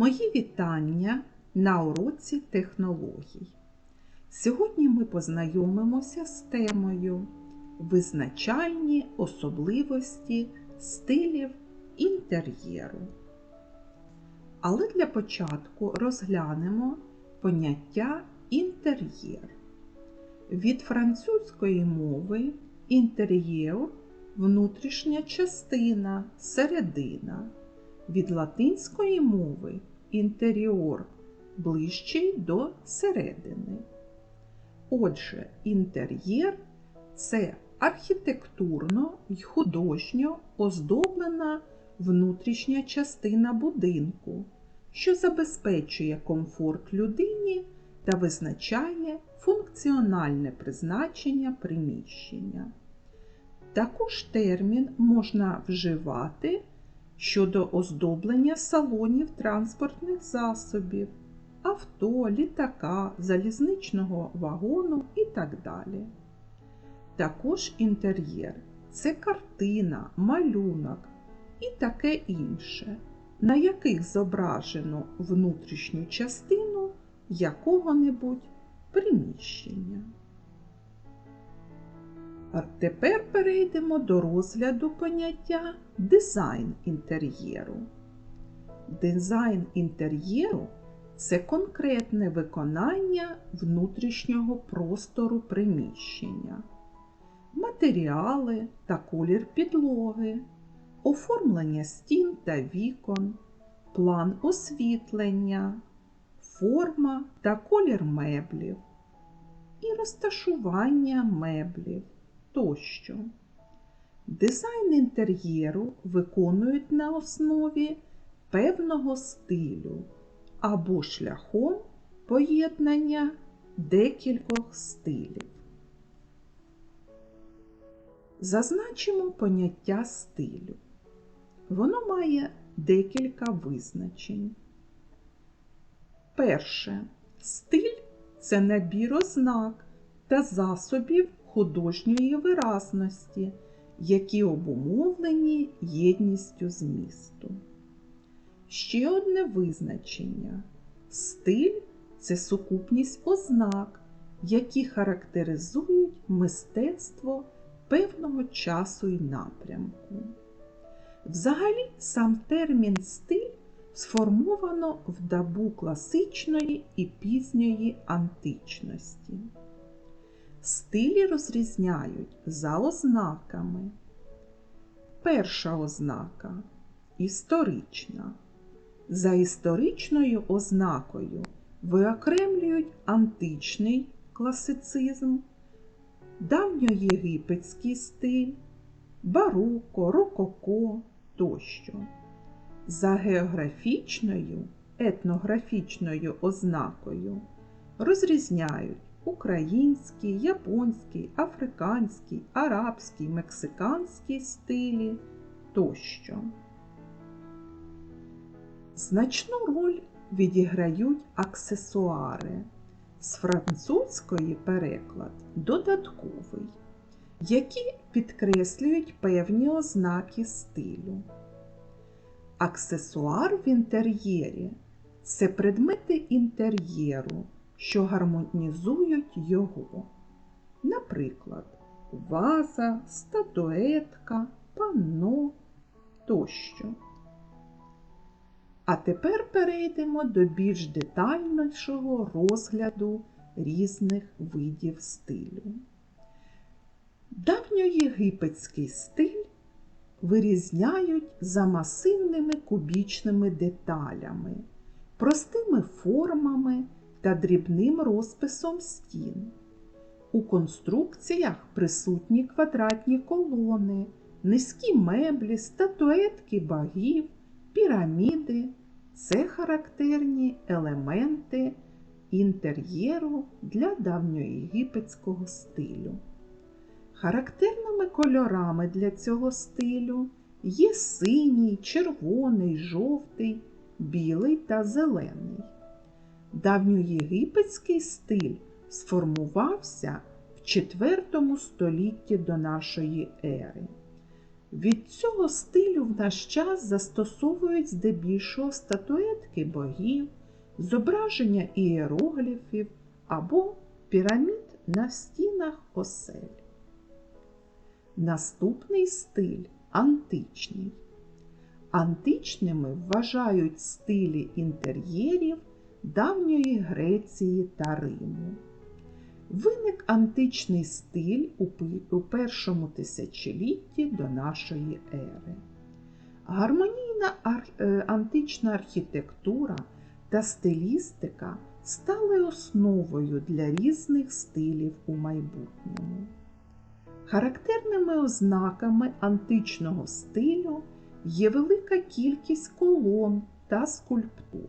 Мої вітання на уроці технологій. Сьогодні ми познайомимося з темою Визначальні особливості стилів інтер'єру. Але для початку розглянемо поняття інтер'єр. Від французької мови інтер'єр внутрішня частина, середина. Від латинської мови інтеріор ближчий до середини. Отже, інтер'єр це архітектурно й художньо оздоблена внутрішня частина будинку, що забезпечує комфорт людині та визначає функціональне призначення приміщення. Також термін можна вживати щодо оздоблення салонів транспортних засобів, авто, літака, залізничного вагону і так далі. Також інтер'єр це картина, малюнок і таке інше, на яких зображено внутрішню частину якого-небудь приміщення. А тепер перейдемо до розгляду поняття дизайн інтер'єру. Дизайн інтер'єру це конкретне виконання внутрішнього простору приміщення, матеріали та колір підлоги, оформлення стін та вікон, план освітлення, форма та колір меблів і розташування меблів тощо. Дизайн інтер'єру виконують на основі певного стилю або шляхом поєднання декількох стилів. Зазначимо поняття стилю. Воно має декілька визначень. Перше. Стиль це набір ознак та засобів художньої виразності, які обумовлені єдністю змісту. Ще одне визначення. Стиль це сукупність ознак, які характеризують мистецтво певного часу і напрямку. Взагалі, сам термін стиль сформовано в добу класичної і пізньої античності. Стилі розрізняють за ознаками. Перша ознака історична. За історичною ознакою виокремлюють античний класицизм, давньоєгипетський стиль, бароко, рококо тощо. За географічною етнографічною ознакою розрізняють український, японський, африканський, арабський, мексиканський стилі тощо. Значну роль відіграють аксесуари. З французької переклад додатковий, які підкреслюють певні ознаки стилю. Аксесуар в інтер'єрі це предмети інтер'єру, що гармонізують його. Наприклад, ваза, статуетка, панно тощо. А тепер перейдемо до більш детальнішого розгляду різних видів стилю. Давньоєгипетський стиль вирізняють за масивними кубічними деталями, простими формами та дрібним розписом стін. У конструкціях присутні квадратні колони, низькі меблі, статуетки багів, піраміди це характерні елементи інтер'єру для давньоєгипетського стилю. Характерними кольорами для цього стилю є синій, червоний, жовтий, білий та зелений. Давньоєгипетський стиль сформувався в IV столітті до нашої ери. Від цього стилю в наш час застосовують здебільшого статуетки богів, зображення ієрогліфів або пірамід на стінах осель. Наступний стиль античний. Античними вважають стилі інтер'єрів давньої Греції та Риму. Виник античний стиль у першому тисячолітті до нашої ери. Гармонійна ар- е, антична архітектура та стилістика стали основою для різних стилів у майбутньому. Характерними ознаками античного стилю є велика кількість колон та скульптур.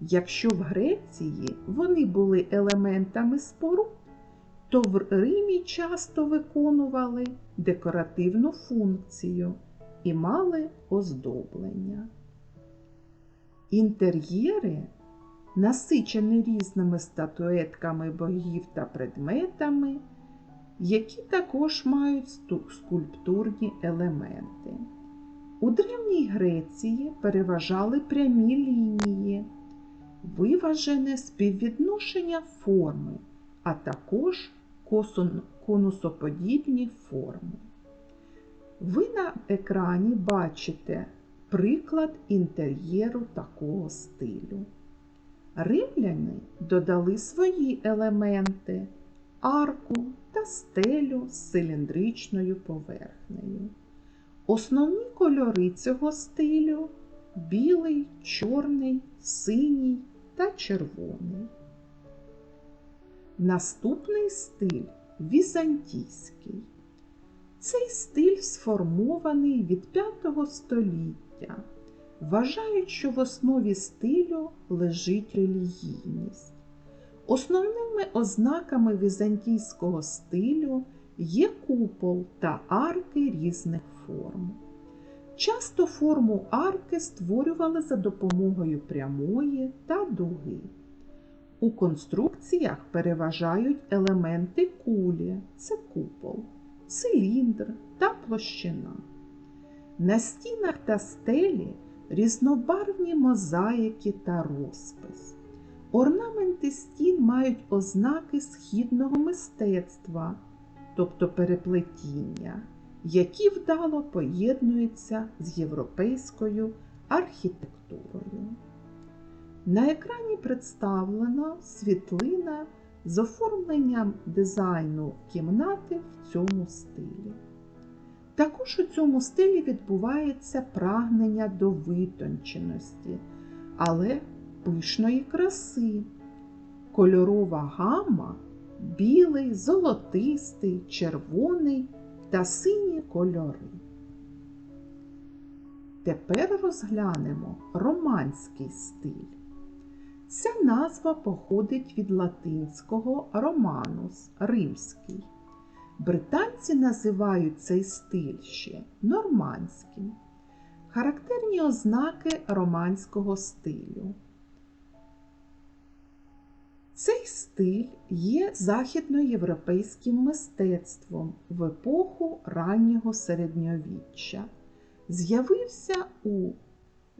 Якщо в Греції вони були елементами споруд, то в Римі часто виконували декоративну функцію і мали оздоблення. Інтер'єри, насичені різними статуетками богів та предметами, які також мають скульптурні елементи. У Древній Греції переважали прямі лінії, виважене співвідношення форми, а також конусоподібні форми. Ви на екрані бачите приклад інтер'єру такого стилю. Римляни додали свої елементи арку та стелю з циліндричною поверхнею. Основні кольори цього стилю білий, чорний, синій та червоний. Наступний стиль візантійський. Цей стиль сформований від 5 століття. Вважають, що в основі стилю лежить релігійність. Основними ознаками візантійського стилю є купол та арки різних форм. Часто форму арки створювали за допомогою прямої та дуги. У конструкціях переважають елементи кулі це купол, циліндр та площина. На стінах та стелі різнобарвні мозаїки та розпис. Орнаменти стін мають ознаки східного мистецтва, тобто переплетіння, які вдало поєднуються з європейською архітектурою. На екрані представлена світлина з оформленням дизайну кімнати в цьому стилі. Також у цьому стилі відбувається прагнення до витонченості, але пишної краси. Кольорова гама білий, золотистий, червоний та сині кольори. Тепер розглянемо романський стиль. Ця назва походить від латинського романус римський. Британці називають цей стиль ще нормандським. Характерні ознаки романського стилю. Цей стиль є західноєвропейським мистецтвом в епоху раннього середньовіччя. З'явився у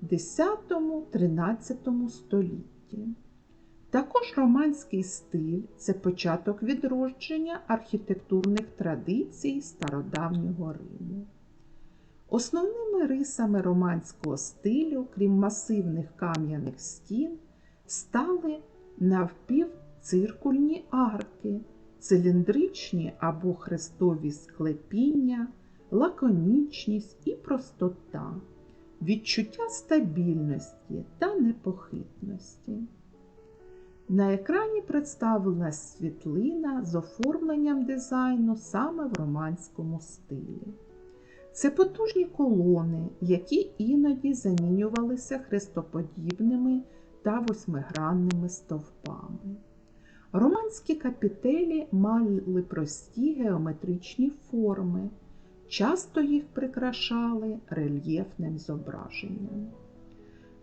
10-13 столітті. Також романський стиль це початок відродження архітектурних традицій стародавнього Риму. Основними рисами романського стилю, крім масивних кам'яних стін, стали навпівциркульні арки, циліндричні або хрестові склепіння, лаконічність і простота, відчуття стабільності та непохитності. На екрані представлена світлина з оформленням дизайну саме в романському стилі. Це потужні колони, які іноді замінювалися хрестоподібними та восьмигранними стовпами. Романські капітелі мали прості геометричні форми, часто їх прикрашали рельєфним зображенням.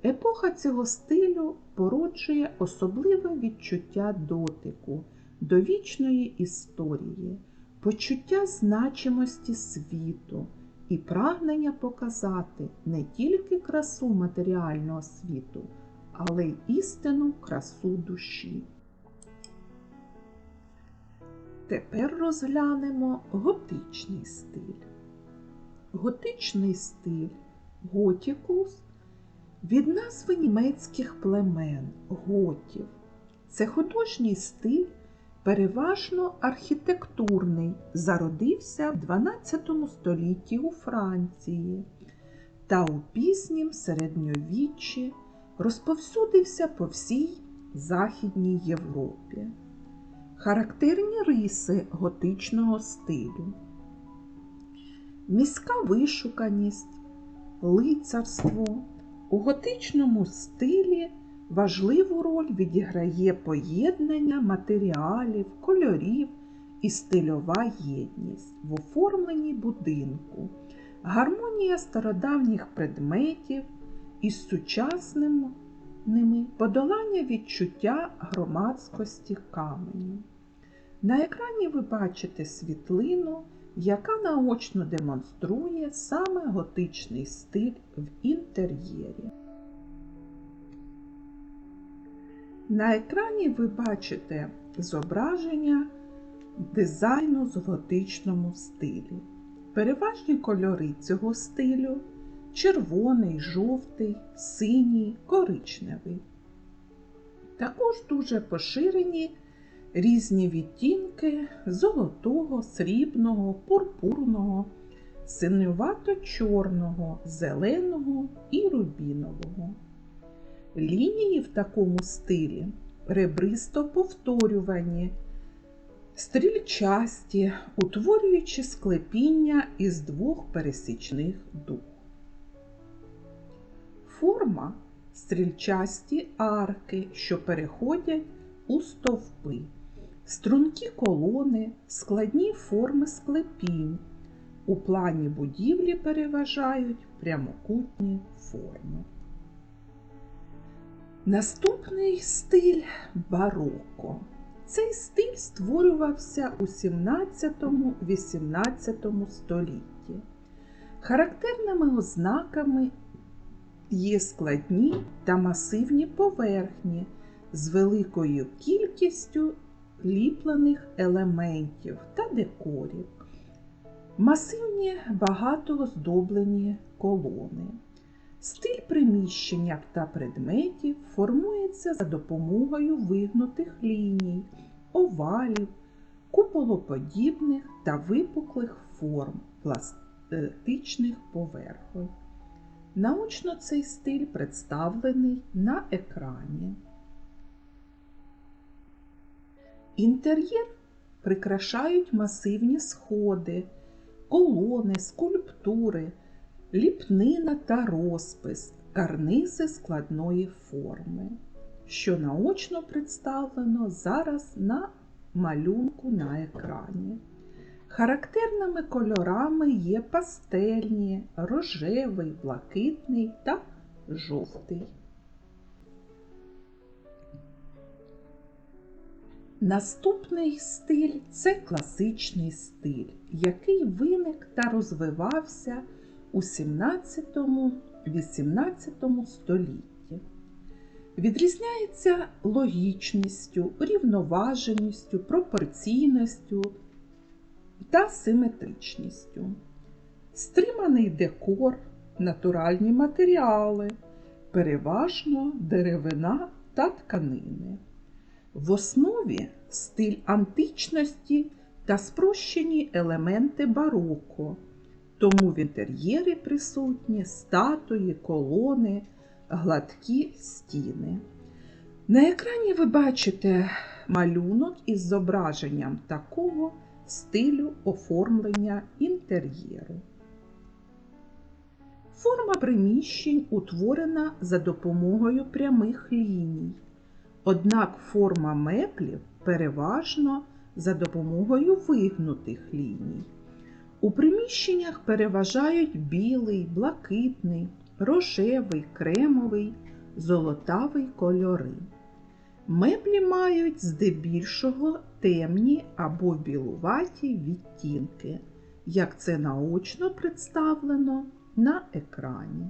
Епоха цього стилю породжує особливе відчуття дотику до вічної історії, почуття значимості світу і прагнення показати не тільки красу матеріального світу, але й істинну красу душі. Тепер розглянемо готичний стиль. Готичний стиль готікус від назви німецьких племен готів. Це художній стиль, переважно архітектурний, зародився в 12 столітті у Франції та у пізнім середньовіччі розповсюдився по всій Західній Європі. Характерні риси готичного стилю. Міська вишуканість, лицарство. У готичному стилі важливу роль відіграє поєднання матеріалів, кольорів і стильова єдність в оформленні будинку, гармонія стародавніх предметів із сучасними подолання відчуття громадськості каменю. На екрані ви бачите світлину, яка наочно демонструє саме готичний стиль в інтер'єрі. На екрані ви бачите зображення дизайну в готичному стилі. Переважні кольори цього стилю червоний, жовтий, синій, коричневий. Також дуже поширені різні відтінки золотого, срібного, пурпурного, синювато-чорного, зеленого і рубінового. Лінії в такому стилі ребристо повторювані, стрільчасті, утворюючи склепіння із двох пересічних дуг. Форма стрільчасті арки, що переходять у стовпи, стрункі колони, складні форми склепінь. У плані будівлі переважають прямокутні форми. Наступний стиль бароко. Цей стиль створювався у 17-18 столітті. Характерними ознаками є складні та масивні поверхні з великою кількістю ліплених елементів та декорів, масивні багато оздоблені колони. Стиль приміщення та предметів формується за допомогою вигнутих ліній, овалів, куполоподібних та випуклих форм пластичних поверхонь. Наочно цей стиль представлений на екрані. Інтер'єр прикрашають масивні сходи, колони, скульптури, ліпнина та розпис, карнизи складної форми, що наочно представлено зараз на малюнку на екрані. Характерними кольорами є пастельні, рожевий, блакитний та жовтий. Наступний стиль це класичний стиль, який виник та розвивався у 17-18 столітті. Відрізняється логічністю, рівноваженістю, пропорційністю та симетричністю. Стриманий декор, натуральні матеріали, переважно деревина та тканини. В основі стиль античності та спрощені елементи бароко, тому в інтер'єрі присутні статуї, колони, гладкі стіни. На екрані ви бачите малюнок із зображенням такого стилю оформлення інтер'єру. Форма приміщень утворена за допомогою прямих ліній. Однак форма меблів переважно за допомогою вигнутих ліній. У приміщеннях переважають білий, блакитний, рожевий, кремовий, золотавий кольори. Меблі мають здебільшого темні або білуваті відтінки, як це наочно представлено на екрані.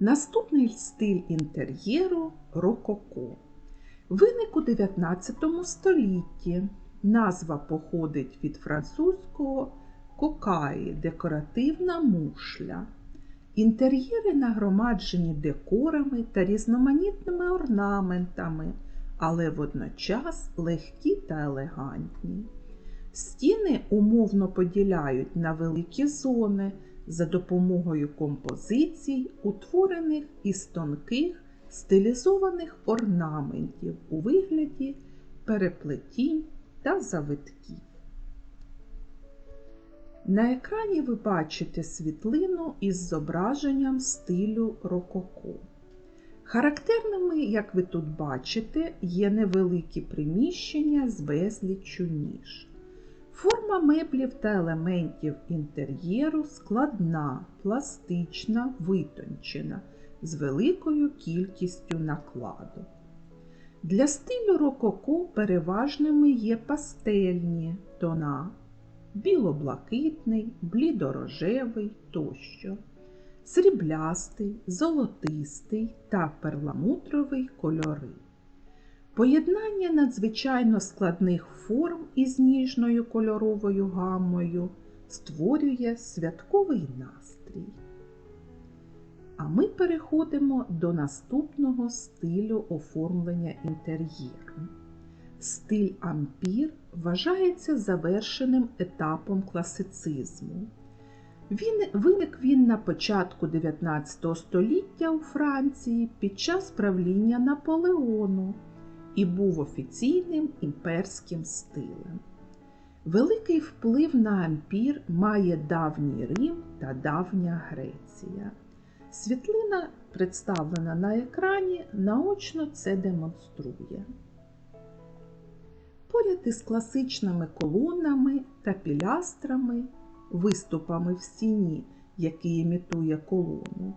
Наступний стиль інтер'єру рококо. Виник у 19 столітті. Назва походить від французького кокаї декоративна мушля. Інтер'єри нагромаджені декорами та різноманітними орнаментами, але водночас легкі та елегантні. Стіни умовно поділяють на великі зони за допомогою композицій, утворених із тонких стилізованих орнаментів у вигляді переплетінь та завитків. На екрані ви бачите світлину із зображенням стилю рококо. Характерними, як ви тут бачите, є невеликі приміщення з безліччю ніж. Форма меблів та елементів інтер'єру складна, пластична, витончена, з великою кількістю накладу. Для стилю рококо переважними є пастельні тона, білоблакитний, блідорожевий тощо, сріблястий, золотистий та перламутровий кольори. Поєднання надзвичайно складних форм із ніжною кольоровою гаммою створює святковий настрій. А ми переходимо до наступного стилю оформлення інтер'єру. Стиль ампір вважається завершеним етапом класицизму. Він, Виник він на початку 19 століття у Франції під час правління Наполеону і був офіційним імперським стилем. Великий вплив на ампір має давній Рим та давня Греція. Світлина, представлена на екрані, наочно це демонструє. Поряд із класичними колонами та пілястрами, виступами в стіні, який імітує колону,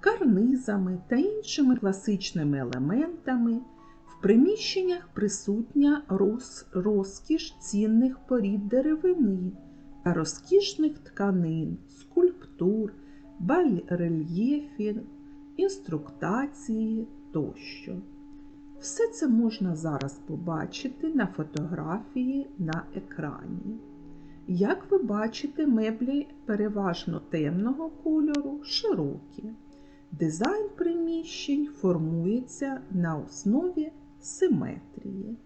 карнизами та іншими класичними елементами. В приміщеннях присутня роз, розкіш цінних порід деревини та розкішних тканин, скульптур, барельєфів, інструктації тощо. Все це можна зараз побачити на фотографії на екрані. Як ви бачите, меблі переважно темного кольору, широкі. Дизайн приміщень формується на основі симетрії.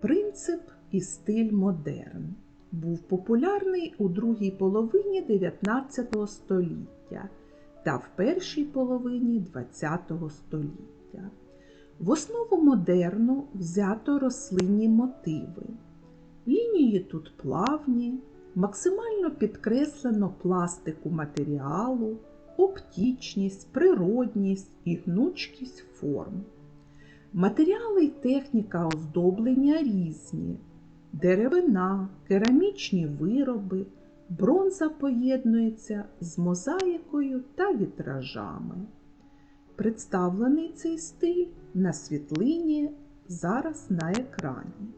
Принцип і стиль модерн був популярний у другій половині 19 століття та в першій половині ХХ століття. В основу модерну взято рослинні мотиви. Лінії тут плавні, максимально підкреслено пластику матеріалу, оптічність, природність і гнучкість форм. Матеріали й техніка оздоблення різні: деревина, керамічні вироби, бронза поєднується з мозаїкою та вітражами. Представлений цей стиль на світлині зараз на екрані.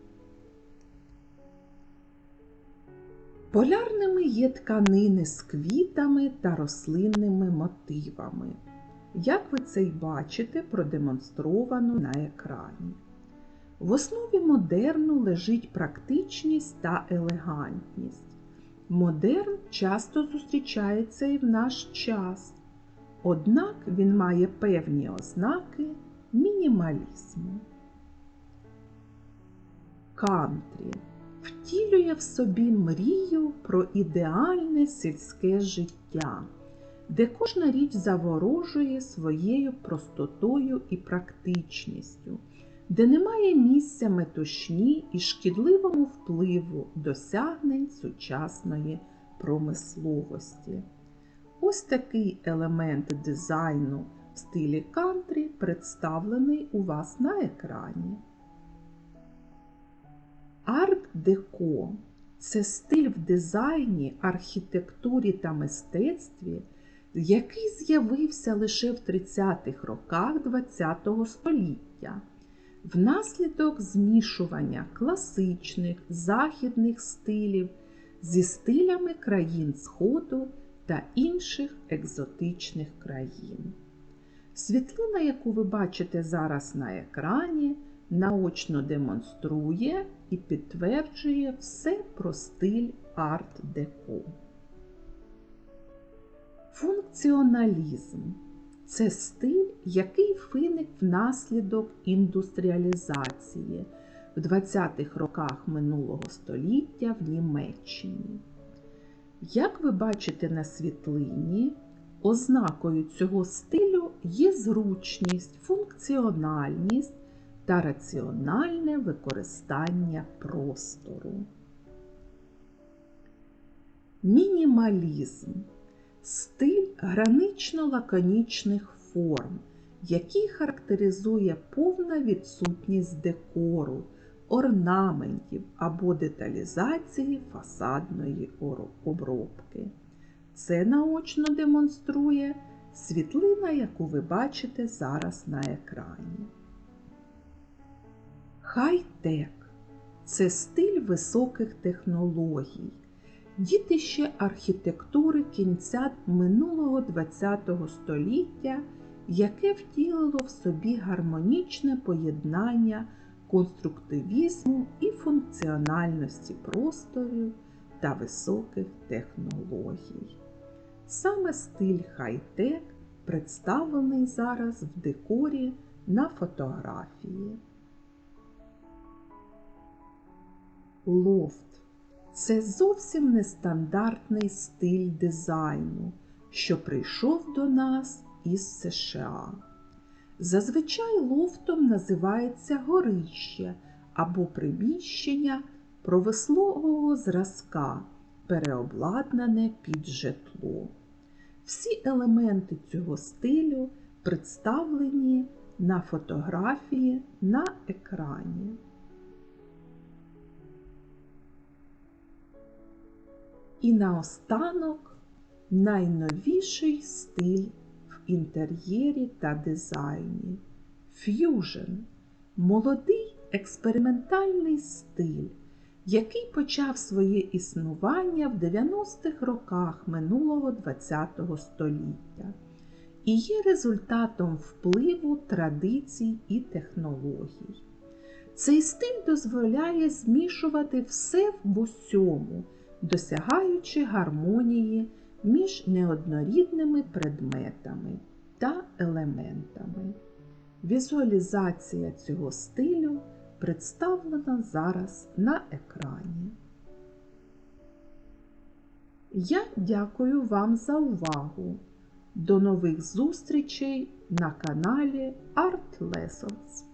Полярними є тканини з квітами та рослинними мотивами. Як ви це й бачите, продемонстровано на екрані. В основі модерну лежить практичність та елегантність. Модерн часто зустрічається і в наш час, однак він має певні ознаки мінімалізму. Кантрі втілює в собі мрію про ідеальне сільське життя, де кожна річ заворожує своєю простотою і практичністю, де немає місця метушні і шкідливому впливу досягнень сучасної промисловості. Ось такий елемент дизайну в стилі кантрі представлений у вас на екрані. Арт-деко це стиль в дизайні, архітектурі та мистецтві, який з'явився лише в 30-х роках ХХ століття. внаслідок змішування класичних західних стилів зі стилями країн Сходу та інших екзотичних країн. Світлина, яку ви бачите зараз на екрані, наочно демонструє і підтверджує все про стиль арт-деко. Функціоналізм це стиль, який виник внаслідок індустріалізації в 20-х роках минулого століття в Німеччині. Як ви бачите на світлині, ознакою цього стилю є зручність, функціональність та раціональне використання простору. Мінімалізм стиль гранично-лаконічних форм, який характеризує повна відсутність декору, орнаментів або деталізації фасадної обробки. Це наочно демонструє світлина, яку ви бачите зараз на екрані. Хай-тек це стиль високих технологій, дітище архітектури кінця минулого ХХ століття, яке втілило в собі гармонічне поєднання конструктивізму і функціональності просторів та високих технологій. Саме стиль хай-тек представлений зараз в декорі на фотографії. Лофт це зовсім нестандартний стиль дизайну, що прийшов до нас із США. Зазвичай лофтом називається горище або приміщення провислого зразка, переобладнане під житло. Всі елементи цього стилю представлені на фотографії на екрані. І наостанок найновіший стиль в інтер'єрі та дизайні ф'южн молодий експериментальний стиль, який почав своє існування в 90-х роках минулого ХХ століття і є результатом впливу традицій і технологій. Цей стиль дозволяє змішувати все в усьому досягаючи гармонії між неоднорідними предметами та елементами. Візуалізація цього стилю представлена зараз на екрані. Я дякую вам за увагу. До нових зустрічей на каналі Art Lessons.